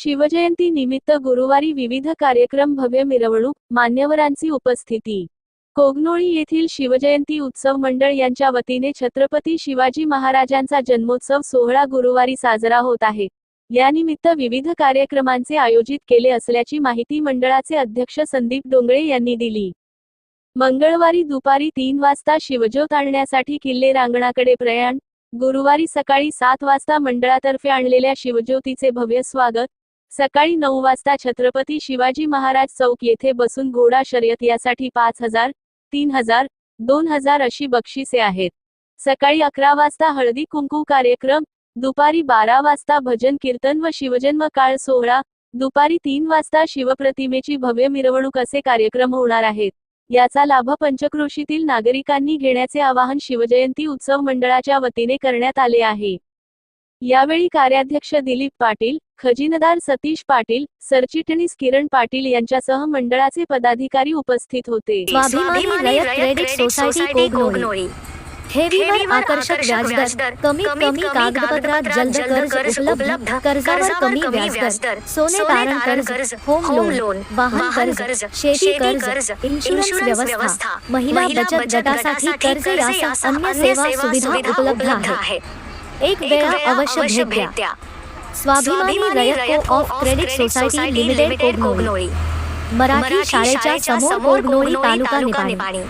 शिवजयंती निमित्त गुरुवारी विविध कार्यक्रम भव्य मिरवणूक मान्यवरांची उपस्थिती. कोगनोळी येथील शिवजयंती उत्सव मंडळ यांच्या वतीने छत्रपती शिवाजी महाराजांचा जन्मोत्सव सोहळा गुरुवारी साजरा होत आहे. यानिमित्त विविध कार्यक्रमांचे आयोजित केले असल्याची माहिती मंडळाचे अध्यक्ष संदीप डोंगळे यांनी दिली. मंगळवारी दुपारी तीन वाजता शिवज्योत आणण्यासाठी किल्ले रांगणाकडे प्रयाण गुरुवारी सकाळी सात वाजता मंडळातर्फे आणलेल्या शिवज्योतीचे भव्य स्वागत सकाळी नऊ वाजता छत्रपती शिवाजी महाराज चौक येथे बसून घोडा शर्यत यासाठी पाच हजार तीन हजार दोन हजार अशी बक्षिसे आहेत. सकाळी अकरा वाजता हळदी कुंकू कार्यक्रम दुपारी बारा वाजता भजन कीर्तन व शिवजन्म काळ सोहळा दुपारी तीन वाजता शिवप्रतिमेची भव्य मिरवणूक असे कार्यक्रम होणार आहेत. याचा लाभ पंचक्रोशीतील नागरिकांनी घेण्याचे आवाहन शिवजयंती उत्सव मंडळाच्या वतीने करण्यात आले आहे. यावेळी कार्याध्यक्ष दिलीप पाटील खजिनदार सतीश पाटील सरचिटणीस किरण पाटील यांच्यासह मंडळाचे पदाधिकारी उपस्थित होते. स्वाभिमानी रयत क्रेडिट सोसायटी कोगनोळी ठेवीवर आकर्षक व्याजदर. कमीत कमी कागदपत्रात जलद कर्ज उपलब्ध. कर्जावर कमी व्याजदर. सोने तारण कर्ज. Home loan. वाहन कर्ज. शेती कर्ज. इन्शुरन्स व्यवस्था. महिला बचत गटासाठी कर्ज यासह अन्य सेवा सुविधा उपलब्ध आहे. एक वेळा अवश्य भेट द्या। स्वाभिमानी रयत co op credit society limited Kognoli Marathi शाळेच्या समोर कोगनोळी तालुका निपाणी।